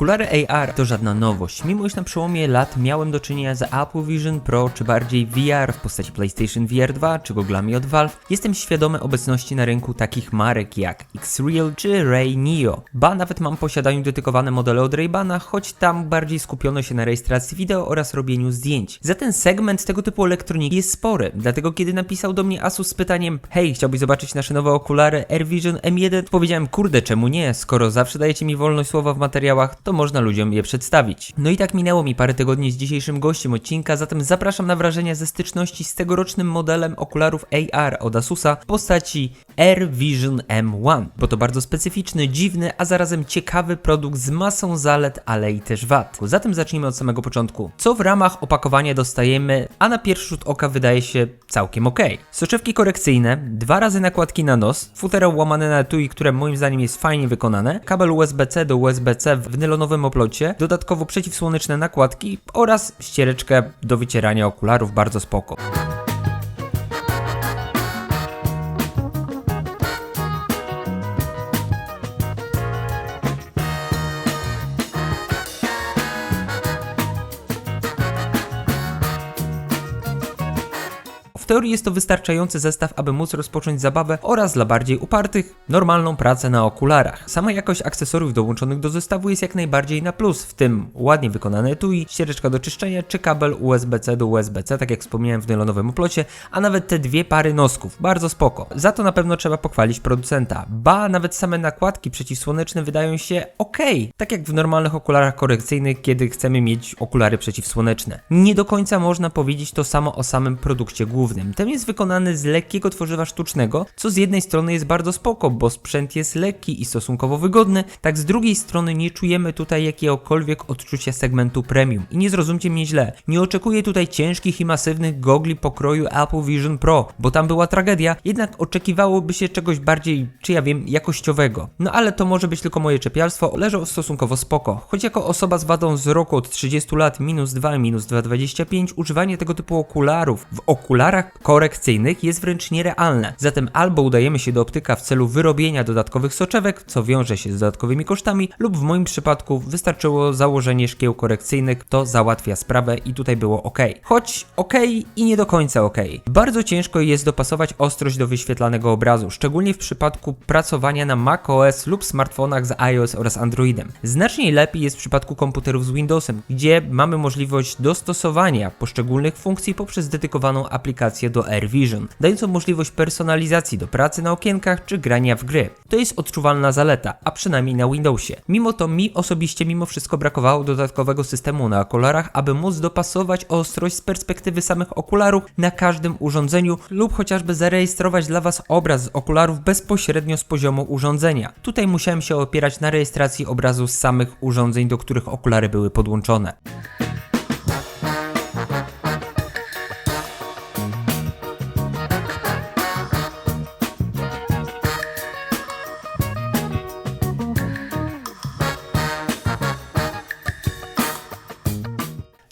Okulary AR to żadna nowość, mimo iż na przełomie lat miałem do czynienia z Apple Vision Pro, czy bardziej VR w postaci PlayStation VR 2, czy goglami od Valve, jestem świadomy obecności na rynku takich marek jak X-Real czy Ray Neo. Ba, nawet mam w posiadaniu dedykowane modele od Ray-Bana, choć tam bardziej skupiono się na rejestracji wideo oraz robieniu zdjęć. Za ten segment tego typu elektroniki jest spory, dlatego kiedy napisał do mnie Asus z pytaniem hej, chciałbyś zobaczyć nasze nowe okulary Air Vision M1, powiedziałem kurde, czemu nie, skoro zawsze dajecie mi wolność słowa w materiałach, to można ludziom je przedstawić. No i tak minęło mi parę tygodni z dzisiejszym gościem odcinka, zatem zapraszam na wrażenia ze styczności z tegorocznym modelem okularów AR od Asusa w postaci Air Vision M1, bo to bardzo specyficzny, dziwny, a zarazem ciekawy produkt z masą zalet, ale i też wad. Zatem zacznijmy od samego początku. Co w ramach opakowania dostajemy, a na pierwszy rzut oka wydaje się całkiem ok. Soczewki korekcyjne, dwa razy nakładki na nos, futero łamane na etui, które moim zdaniem jest fajnie wykonane, kabel USB-C do USB-C w nylonowym oplocie, dodatkowo przeciwsłoneczne nakładki oraz ściereczkę do wycierania okularów, bardzo spoko. Teorii jest to wystarczający zestaw, aby móc rozpocząć zabawę oraz dla bardziej upartych, normalną pracę na okularach. Sama jakość akcesoriów dołączonych do zestawu jest jak najbardziej na plus, w tym ładnie wykonane etui, ściereczka do czyszczenia czy kabel USB-C do USB-C, tak jak wspomniałem w nylonowym oplocie, a nawet te dwie pary nosków, bardzo spoko. Za to na pewno trzeba pochwalić producenta. Ba, nawet same nakładki przeciwsłoneczne wydają się ok, tak jak w normalnych okularach korekcyjnych, kiedy chcemy mieć okulary przeciwsłoneczne. Nie do końca można powiedzieć to samo o samym produkcie głównym. Ten jest wykonany z lekkiego tworzywa sztucznego, co z jednej strony jest bardzo spoko, bo sprzęt jest lekki i stosunkowo wygodny, tak z drugiej strony nie czujemy tutaj jakiegokolwiek odczucia segmentu premium. I nie zrozumcie mnie źle, nie oczekuję tutaj ciężkich i masywnych gogli pokroju Apple Vision Pro, bo tam była tragedia, jednak oczekiwałoby się czegoś bardziej, czy ja wiem, jakościowego. No ale to może być tylko moje czepialstwo, leżą stosunkowo spoko. Choć jako osoba z wadą wzroku od 30 lat, minus 2, minus 2,25, używanie tego typu okularów w okularach korekcyjnych jest wręcz nierealne. Zatem albo udajemy się do optyka w celu wyrobienia dodatkowych soczewek, co wiąże się z dodatkowymi kosztami, lub w moim przypadku wystarczyło założenie szkieł korekcyjnych, to załatwia sprawę i tutaj było ok. Choć ok i nie do końca ok. Bardzo ciężko jest dopasować ostrość do wyświetlanego obrazu, szczególnie w przypadku pracowania na macOS lub smartfonach z iOS oraz Androidem. Znacznie lepiej jest w przypadku komputerów z Windowsem, gdzie mamy możliwość dostosowania poszczególnych funkcji poprzez dedykowaną aplikację do AirVision, dającą możliwość personalizacji do pracy na okienkach czy grania w gry. To jest odczuwalna zaleta, a przynajmniej na Windowsie. Mimo to mi osobiście mimo wszystko brakowało dodatkowego systemu na okularach, aby móc dopasować ostrość z perspektywy samych okularów na każdym urządzeniu lub chociażby zarejestrować dla Was obraz z okularów bezpośrednio z poziomu urządzenia. Tutaj musiałem się opierać na rejestracji obrazu z samych urządzeń, do których okulary były podłączone.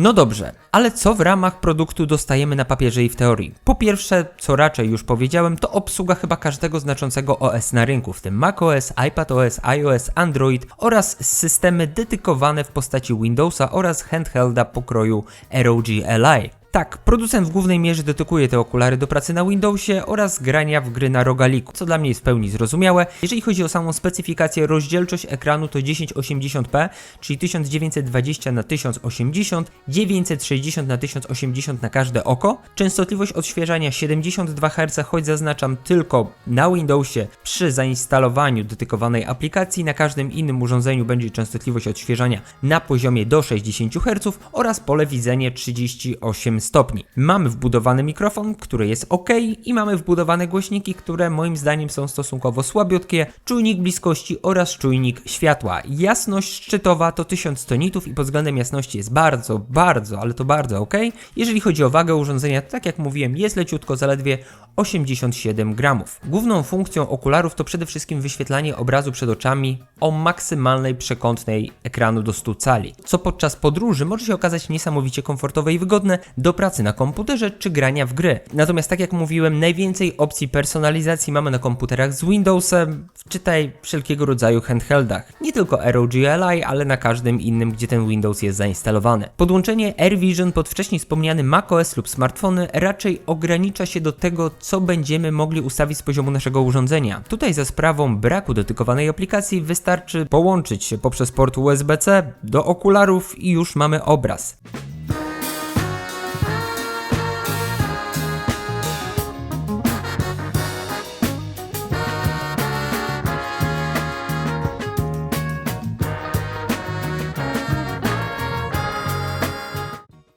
No dobrze, ale co w ramach produktu dostajemy na papierze i w teorii? Po pierwsze, co raczej już powiedziałem, to obsługa chyba każdego znaczącego OS na rynku, w tym macOS, iPadOS, iOS, Android oraz systemy dedykowane w postaci Windowsa oraz handhelda pokroju ROG Ally. Tak, producent w głównej mierze dedykuje te okulary do pracy na Windowsie oraz grania w gry na rogaliku, co dla mnie jest w pełni zrozumiałe. Jeżeli chodzi o samą specyfikację, rozdzielczość ekranu to 1080p, czyli 1920 na 1080, 960 na 1080 na każde oko. Częstotliwość odświeżania 72 Hz, choć zaznaczam tylko na Windowsie przy zainstalowaniu dedykowanej aplikacji, na każdym innym urządzeniu będzie częstotliwość odświeżania na poziomie do 60 Hz oraz pole widzenia 38 stopni. Mamy wbudowany mikrofon, który jest ok i mamy wbudowane głośniki, które moim zdaniem są stosunkowo słabiutkie, czujnik bliskości oraz czujnik światła. Jasność szczytowa to 1100 nitów i pod względem jasności jest bardzo, bardzo, ale to bardzo ok. Jeżeli chodzi o wagę urządzenia, to tak jak mówiłem, jest leciutko, zaledwie 87 gramów. Główną funkcją okularów to przede wszystkim wyświetlanie obrazu przed oczami o maksymalnej przekątnej ekranu do 100 cali, co podczas podróży może się okazać niesamowicie komfortowe i wygodne do do pracy na komputerze czy grania w gry. Natomiast tak jak mówiłem, najwięcej opcji personalizacji mamy na komputerach z Windowsem, czytaj wszelkiego rodzaju handheldach. Nie tylko ROG Ally, ale na każdym innym, gdzie ten Windows jest zainstalowany. Podłączenie AirVision pod wcześniej wspomniany macOS lub smartfony raczej ogranicza się do tego, co będziemy mogli ustawić z poziomu naszego urządzenia. Tutaj za sprawą braku dedykowanej aplikacji wystarczy połączyć się poprzez port USB-C do okularów i już mamy obraz.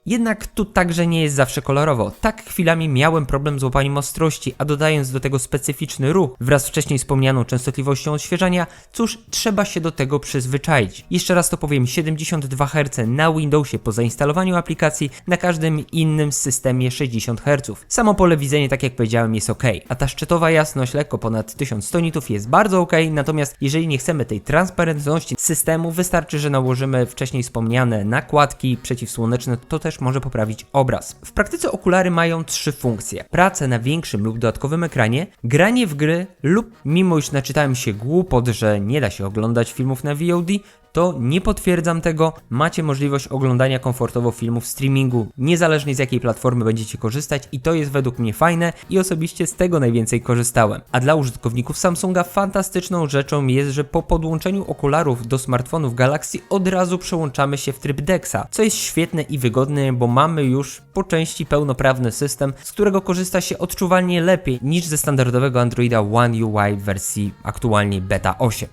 Jednak tu także nie jest zawsze kolorowo. Tak chwilami miałem problem z łapaniem ostrości, a dodając do tego specyficzny ruch wraz z wcześniej wspomnianą częstotliwością odświeżania, cóż, trzeba się do tego przyzwyczaić. Jeszcze raz to powiem, 72 Hz na Windowsie po zainstalowaniu aplikacji, na każdym innym systemie 60 Hz. Samo pole widzenia, tak jak powiedziałem, jest ok, a ta szczytowa jasność lekko ponad 1100 nitów jest bardzo ok, natomiast jeżeli nie chcemy tej transparentności systemu, wystarczy, że nałożymy wcześniej wspomniane nakładki przeciwsłoneczne, to też może poprawić obraz. W praktyce okulary mają trzy funkcje. Pracę na większym lub dodatkowym ekranie, granie w gry lub mimo iż naczytałem się głupot, że nie da się oglądać filmów na VOD, to nie potwierdzam tego. Macie możliwość oglądania komfortowo filmów w streamingu, niezależnie z jakiej platformy będziecie korzystać i to jest według mnie fajne i osobiście z tego najwięcej korzystałem. A dla użytkowników Samsunga fantastyczną rzeczą jest, że po podłączeniu okularów do smartfonów Galaxy od razu przełączamy się w tryb DeXa, co jest świetne i wygodne, bo mamy już po części pełnoprawny system, z którego korzysta się odczuwalnie lepiej niż ze standardowego Androida One UI w wersji aktualnie beta 8.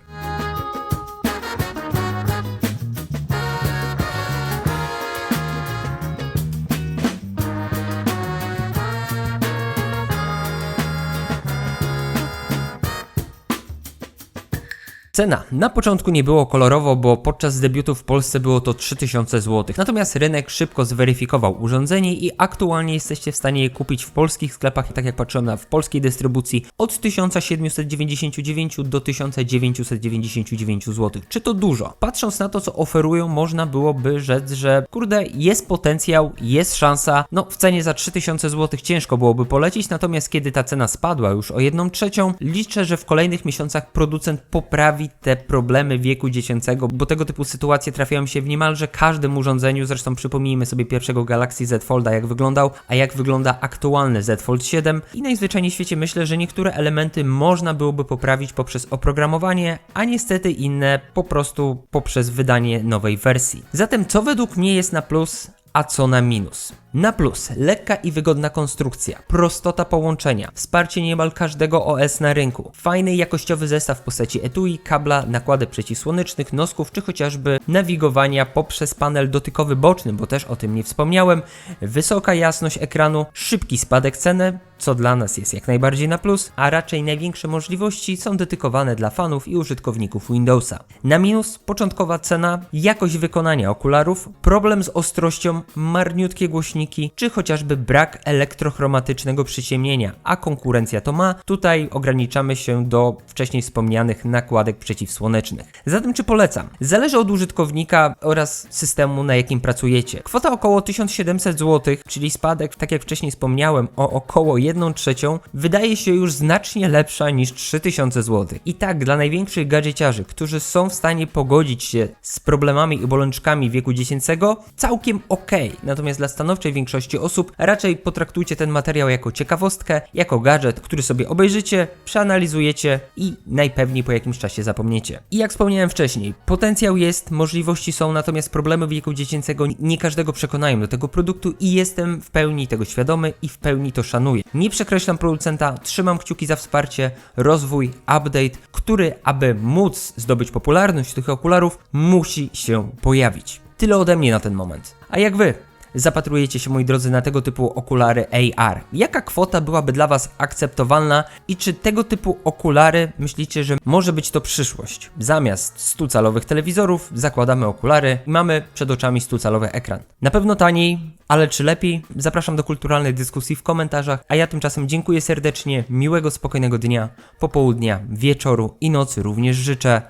Cena. Na początku nie było kolorowo, bo podczas debiutu w Polsce było to 3000 zł. Natomiast rynek szybko zweryfikował urządzenie i aktualnie jesteście w stanie je kupić w polskich sklepach, tak jak patrzyłem na w polskiej dystrybucji, od 1799 do 1999 zł. Czy to dużo? Patrząc na to, co oferują, można byłoby rzec, że kurde, jest potencjał, jest szansa. No, w cenie za 3000 zł ciężko byłoby polecić, natomiast kiedy ta cena spadła już o 1 trzecią, liczę, że w kolejnych miesiącach producent poprawi te problemy wieku dziecięcego, bo tego typu sytuacje trafiają się w niemalże każdym urządzeniu. Zresztą przypomnijmy sobie pierwszego Galaxy Z Folda, jak wyglądał, a jak wygląda aktualny Z Fold 7. I najzwyczajniej w świecie myślę, że niektóre elementy można byłoby poprawić poprzez oprogramowanie, a niestety inne po prostu poprzez wydanie nowej wersji. Zatem co według mnie jest na plus, a co na minus. Na plus, lekka i wygodna konstrukcja, prostota połączenia, wsparcie niemal każdego OS na rynku, fajny jakościowy zestaw w postaci etui, kabla, nakładek przeciwsłonecznych, nosków czy chociażby nawigowania poprzez panel dotykowy boczny, bo też o tym nie wspomniałem, wysoka jasność ekranu, szybki spadek ceny, co dla nas jest jak najbardziej na plus, a raczej największe możliwości są dedykowane dla fanów i użytkowników Windowsa. Na minus, początkowa cena, jakość wykonania okularów, problem z ostrością, marniutkie głośniki, czy chociażby brak elektrochromatycznego przyciemnienia, a konkurencja to ma. Tutaj ograniczamy się do wcześniej wspomnianych nakładek przeciwsłonecznych. Zatem czy polecam? Zależy od użytkownika oraz systemu, na jakim pracujecie. Kwota około 1700 zł, czyli spadek, tak jak wcześniej wspomniałem, o około 1 trzecią, wydaje się już znacznie lepsza niż 3000 zł. I tak, dla największych gadżeciarzy, którzy są w stanie pogodzić się z problemami i bolączkami wieku dziecięcego, całkiem ok. Natomiast dla stanowczej większości osób raczej potraktujcie ten materiał jako ciekawostkę, jako gadżet, który sobie obejrzycie, przeanalizujecie i najpewniej po jakimś czasie zapomniecie. I jak wspomniałem wcześniej, potencjał jest, możliwości są, natomiast problemy wieku dziecięcego nie każdego przekonają do tego produktu i jestem w pełni tego świadomy i w pełni to szanuję. Nie przekreślam producenta, trzymam kciuki za wsparcie, rozwój, update, który, aby móc zdobyć popularność tych okularów, musi się pojawić. Tyle ode mnie na ten moment. A jak wy? Zapatrujecie się, moi drodzy, na tego typu okulary AR? Jaka kwota byłaby dla Was akceptowalna i czy tego typu okulary myślicie, że może być to przyszłość? Zamiast 100-calowych telewizorów zakładamy okulary i mamy przed oczami 100-calowy ekran. Na pewno taniej, ale czy lepiej? Zapraszam do kulturalnej dyskusji w komentarzach, a ja tymczasem dziękuję serdecznie, miłego, spokojnego dnia, popołudnia, wieczoru i nocy również życzę.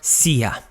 See ya!